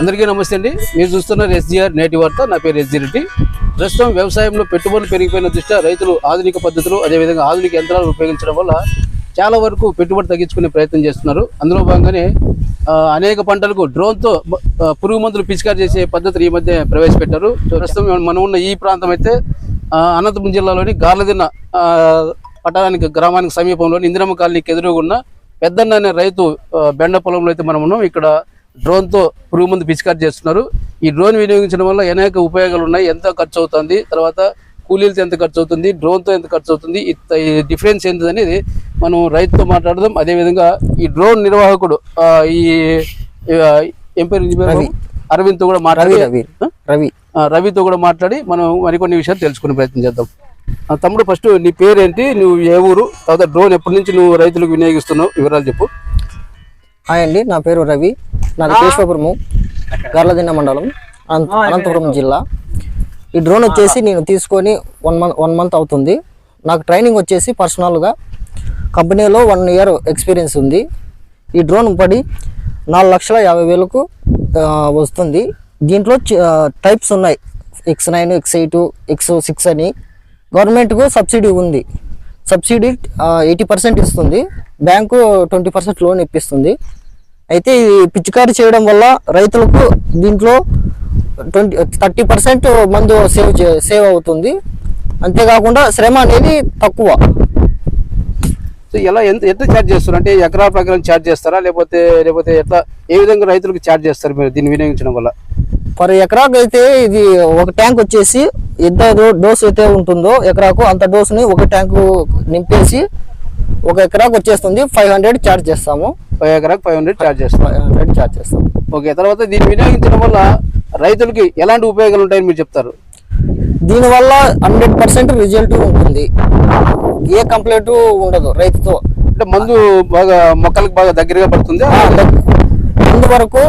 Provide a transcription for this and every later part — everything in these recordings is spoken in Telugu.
అందరికీ నమస్తే అండి. మీరు చూస్తున్నారు ఎస్జీఆర్ నేటి వార్త. నా పేరు ఎస్జీ రెడ్డి. ప్రస్తుతం వ్యవసాయంలో పెట్టుబడులు పెరిగిపోయిన దృష్ట్యా రైతులు ఆధునిక పద్ధతులు అదేవిధంగా ఆధునిక యంత్రాలు ఉపయోగించడం వల్ల చాలా వరకు పెట్టుబడి తగ్గించుకునే ప్రయత్నం చేస్తున్నారు. అందులో భాగంగానే అనేక పంటలకు డ్రోన్తో పురుగు మందులు పిచికారి చేసే పద్ధతులు ఈ మధ్య ప్రవేశపెట్టారు. ప్రస్తుతం మనం ఉన్న ఈ ప్రాంతం అయితే అనంతపురం జిల్లాలోని గార్లదిన్న పట్టణానికి గ్రామానికి సమీపంలోని ఇందిరమ్మ కాలనీకి ఎదురుగా ఉన్న పెద్దన్న అనే రైతు బెండ పొలంలో అయితే మనం ఉన్నాం. ఇక్కడ డ్రోన్తో పురుగు మందు పిచికారి చేస్తున్నారు. ఈ డ్రోన్ వినియోగించడం వల్ల అనేక ఉపయోగాలు ఉన్నాయి ఎంత ఖర్చు అవుతుంది తర్వాత కూలీలతో ఎంత ఖర్చు అవుతుంది డ్రోన్తో ఎంత ఖర్చు అవుతుంది డిఫరెన్స్ ఏంటిది అనేది మనం రైతుతో మాట్లాడదాం. అదేవిధంగా ఈ డ్రోన్ నిర్వాహకుడు ఈ ఏం పేరు? అరవింద్తో కూడా మాట్లాడి రవి. రవితో కూడా మాట్లాడి మనం మరికొన్ని విషయాలు తెలుసుకునే ప్రయత్నం చేద్దాం. తమ్ముడు ఫస్ట్ నీ పేరేంటి? నువ్వు ఏ ఊరు? తర్వాత డ్రోన్ ఎప్పటి నుంచి నువ్వు రైతులకు వినియోగిస్తున్నావు? వివరాలు చెప్పు. హాయ్ అండి నా పేరు రవి. నాది కేశవపురము గర్లదిన్న మండలం అనంత- అనంతపురం జిల్లా. ఈ డ్రోన్ వచ్చేసి నేను తీసుకొని వన్ మంత్ వన్ మంత్ అవుతుంది. నాకు ట్రైనింగ్ వచ్చేసి పర్సనల్గా కంపెనీలో వన్ ఇయర్ ఎక్స్పీరియన్స్ ఉంది. ఈ డ్రోన్ పడి నాలుగు లక్షల యాభై వేలకు వస్తుంది. దీంట్లో టైప్స్ ఉన్నాయి. X nine X eight X six అని. గవర్నమెంట్కు సబ్సిడీ ఉంది. సబ్సిడీ ఎయిటీ పర్సెంట్ ఇస్తుంది. బ్యాంకు ట్వంటీ పర్సెంట్ లోన్ ఇప్పిస్తుంది. అయితే ఈ పిచికారీ చేయడం వల్ల రైతులకు దీంట్లో ట్వంటీ థర్టీ పర్సెంట్ మందు సేవ్ సేవ్ అవుతుంది. అంతేకాకుండా శ్రమ అనేది తక్కువ. సో ఎలా ఎంత ఎంత ఛార్జ్ చేస్తారు? అంటే ఎకరా ప్రకారం ఛార్జ్ చేస్తారా? లేకపోతే లేకపోతే ఎట్లా ఏ విధంగా రైతులకు ఛార్జ్ చేస్తారు మీరు దీన్ని వినియోగించడం వల్ల? పర్ ఎకరాకు అయితే ఇది ఒక ట్యాంక్ వచ్చేసి ఎంత డోస్ అయితే ఉంటుందో ఎకరాకు అంత డోస్ని ఒక ట్యాంకు నింపేసి ఒక ఎకరాకు వచ్చేస్తుంది. ఫైవ్ హండ్రెడ్ ఛార్జ్ చేస్తాము. ఫైవ్ ఎకరాకు five hundred charge hundred charge చేస్తాము ఓకే తర్వాత దీన్ని వినియోగించడం వల్ల రైతులకి ఎలాంటి ఉపయోగాలు ఉంటాయని మీరు చెప్తారు? దీనివల్ల హండ్రెడ్ పర్సెంట్ రిజల్ట్ ఉంటుంది. ఏ కంప్లైంట్ ఉండదు రైతుతో. అంటే మందు బాగా మొక్కలకు బాగా దగ్గరగా పడుతుంది? ముందు వరకు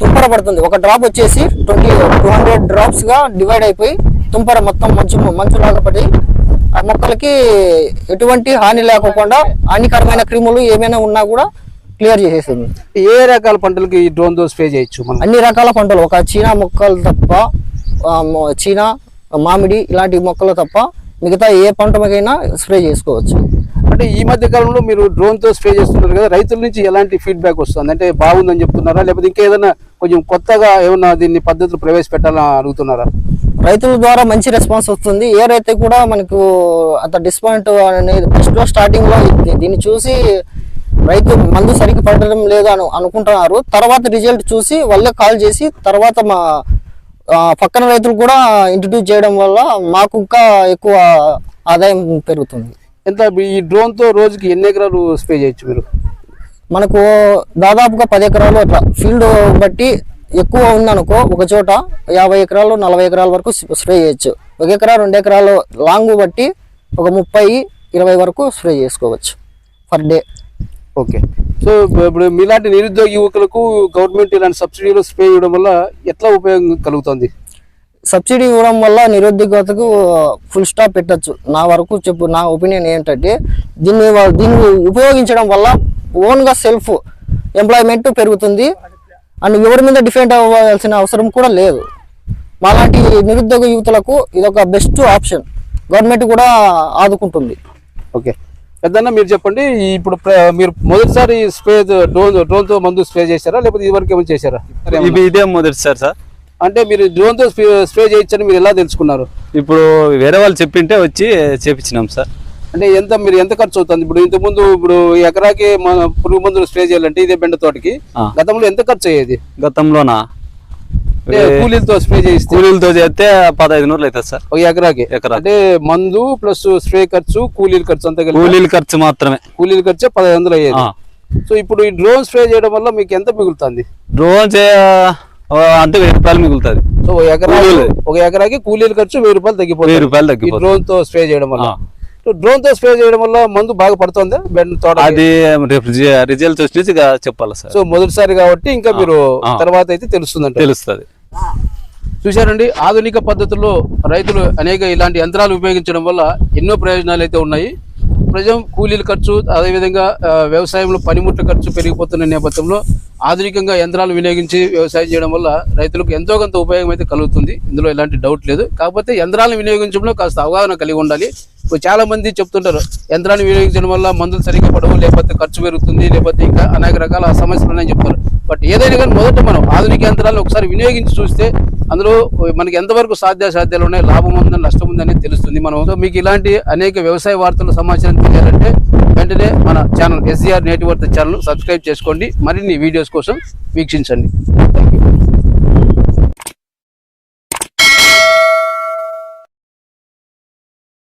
తుంపర పడుతుంది. ఒక డ్రాప్ వచ్చేసి ట్వంటీ టూ హండ్రెడ్ డ్రాప్స్గా డివైడ్ అయిపోయి తుంపర మొత్తం మంచు మంచులాగా పడి ఆ మొక్కలకి ఎటువంటి హాని లేకోకుండా హానికరమైన క్రిములు ఏమైనా ఉన్నా కూడా క్లియర్ చేసేస్తుంది ఏ రకాల పంటలకి ఈ డ్రోన్తో స్ప్రే చేయొచ్చు మనం? అన్ని రకాల పంటలు ఒక చీనా మొక్కలు తప్ప చీనా మామిడి ఇలాంటి మొక్కలు తప్ప మిగతా ఏ పంటకైనా స్ప్రే చేసుకోవచ్చు. అంటే ఈ మధ్య కాలంలో మీరు డ్రోన్తో స్ప్రే చేస్తున్నారు కదా రైతుల నుంచి ఎలాంటి ఫీడ్బ్యాక్ వస్తుంది? అంటే బాగుందని చెప్తున్నారా? లేకపోతే ఇంకా ఏదైనా కొంచెం కొత్తగా ఏమన్నా దీన్ని పద్ధతులు ప్రవేశపెట్టాలని అడుగుతున్నారా? రైతుల ద్వారా మంచి రెస్పాన్స్ వస్తుంది. ఏ రైతు కూడా మనకు అంత డిస్కౌంట్ అనేది ఫస్ట్ స్టార్టింగ్లో ఇది- దీన్ని చూసి రైతు మందు సరిగ్గా పడడం లేదు అని అనుకుంటున్నారు. తర్వాత రిజల్ట్ చూసి వాళ్ళే కాల్ చేసి తర్వాత మా పక్కన రైతులు కూడా ఇంట్రడ్యూస్ చేయడం వల్ల మాకు ఇంకా ఎక్కువ ఆదాయం పెరుగుతుంది. ఎంత ఈ డ్రోన్తో రోజుకి ఎన్ని ఎకరాలు స్ప్రే చేయొచ్చు మీరు? మనకు దాదాపుగా పది ఎకరాలు అట్లా. ఫీల్డ్ బట్టి ఎక్కువ ఉందనుకో ఒక చోట యాభై ఎకరాలు నలభై ఎకరాల వరకు స్ప్రే చేయొచ్చు. ఒక ఎకరా రెండు ఎకరాలు లాంగ్ బట్టి ఒక ముప్పై ఇరవై వరకు స్ప్రే చేసుకోవచ్చు. Per day. ఓకే. సో ఇప్పుడు మీలాంటి నిరుద్యోగ యువకులకు గవర్నమెంట్ ఇలాంటి సబ్సిడీలు స్ప్రే ఇవ్వడం వల్ల ఎట్లా ఉపయోగం కలుగుతుంది? సబ్సిడీ ఇవ్వడం వల్ల నిరుద్యోగతకు ఫుల్ స్టాప్ పెట్టచ్చు. నా వరకు చెప్పు నా ఒపీనియన్ ఏంటంటే దీన్ని దీన్ని ఉపయోగించడం వల్ల ఓన్గా సెల్ఫ్ ఎంప్లాయ్మెంట్ పెరుగుతుంది. అండ్ ఎవరి మీద డిపెండ్ అవ్వాల్సిన అవసరం కూడా లేదు. మాలాంటి నిరుద్యోగ యువతులకు ఇదొక బెస్ట్ ఆప్షన్. గవర్నమెంట్ కూడా ఆదుకుంటుంది. ఓకే. పెద్దన్న మీరు చెప్పండి ఇప్పుడు మీరు మొదటిసారి స్ప్రే డ్రోన్ డ్రోన్తో మందు స్ప్రే చేశారా? లేకపోతే ఇదివరకు ఏమైనా చేశారా? ఇవి ఇదే మొదటిసారి సార్. అంటే మీరు డ్రోన్తో స్ప్రే చేయొచ్చని మీరు ఎలా తెలుసుకున్నారు? ఇప్పుడు వేరే వాళ్ళు చెప్పింటే వచ్చి చేపించినాం సార్. అంటే ఎంత మీరు ఎంత ఖర్చు అవుతుంది? ఇప్పుడు ఇంత ముందు ఇప్పుడు ఎకరాకి మన పురుగు మందులు స్ప్రే చేయాలంటే ఇదే బెండ తోటకి. గతంలో ఎంత ఖర్చు అయ్యేది? గతంలోనా? కూలీలతో స్ప్రే చేయిస్తే? కూలీలతో చేస్తే పదహైదు నూరులు అవుతుంది సార్. ఒక ఎకరాకి? ఎకరా అంటే మందు ప్లస్ స్ప్రే ఖర్చు కూలీల ఖర్చు అంతా కూలీల ఖర్చు మాత్రమే. కూలీల ఖర్చు పదహైదు వందలు అయ్యేది. సో ఇప్పుడు ఈ డ్రోన్ స్ప్రే చేయడం వల్ల మీకు ఎంత మిగులుతుంది? రోజు అంతే వెయ్యి రూపాయలు మిగులుతుంది. సో ఒక ఎకరా. ఒక ఎకరాకి కూలీల ఖర్చు వెయ్యి రూపాయలు తగ్గిపోతుంది. వెయ్యి రూపాయలు తగ్గిపోతుంది. డ్రోన్తో స్ప్రే చేయడం వల్ల. డ్రోన్తో స్ప్రే చేయడం వల్ల మందు బాగా పడుతుందా? తోట అది రిజల్ట్ వచ్చి ఇక చెప్పాలి సార్. సో మొదటిసారి కాబట్టి ఇంకా మీరు. తర్వాత అయితే తెలుస్తుందంట తెలుస్తుంది. చూశారండి ఆధునిక పద్ధతుల్లో రైతులు అనేక ఇలాంటి యంత్రాలు ఉపయోగించడం వల్ల ఎన్నో ప్రయోజనాలు అయితే ఉన్నాయి. ప్రజం కూలీల ఖర్చు అదేవిధంగా వ్యవసాయంలో పనిముట్ల ఖర్చు పెరిగిపోతున్న నేపథ్యంలో ఆధునికంగా యంత్రాలు వినియోగించి వ్యవసాయం చేయడం వల్ల రైతులకు ఎంతో కొంత ఉపయోగం అయితే కలుగుతుంది. ఇందులో ఎలాంటి డౌట్ లేదు. కాకపోతే యంత్రాలను వినియోగించడంలో కాస్త అవగాహన కలిగి ఉండాలి. ఇప్పుడు చాలా మంది చెప్తుంటారు యంత్రాన్ని వినియోగించడం వల్ల మందులు సరిగ్గా పడవు లేకపోతే ఖర్చు పెరుగుతుంది లేకపోతే ఇంకా అనేక రకాల సమస్యలు ఉన్నాయని చెప్తారు. బట్ ఏదైనా కానీ మొదట మనం ఆధునిక యంత్రాలను ఒకసారి వినియోగించి చూస్తే అందులో మనకి ఎంతవరకు సాధ్యాసాధ్యాలు ఉన్నాయి లాభం ఉందని నష్టం ఉందని తెలుస్తుంది మనం సో మీకు ఇలాంటి అనేక వ్యవసాయ వార్తల సమాచారం తెలియాలంటే వెంటనే మన ఛానల్ ఎస్జిఆర్ నేటి ఛానల్ సబ్స్క్రైబ్ చేసుకోండి. మరిన్ని వీడియోస్ కోసం వీక్షించండి. Thank you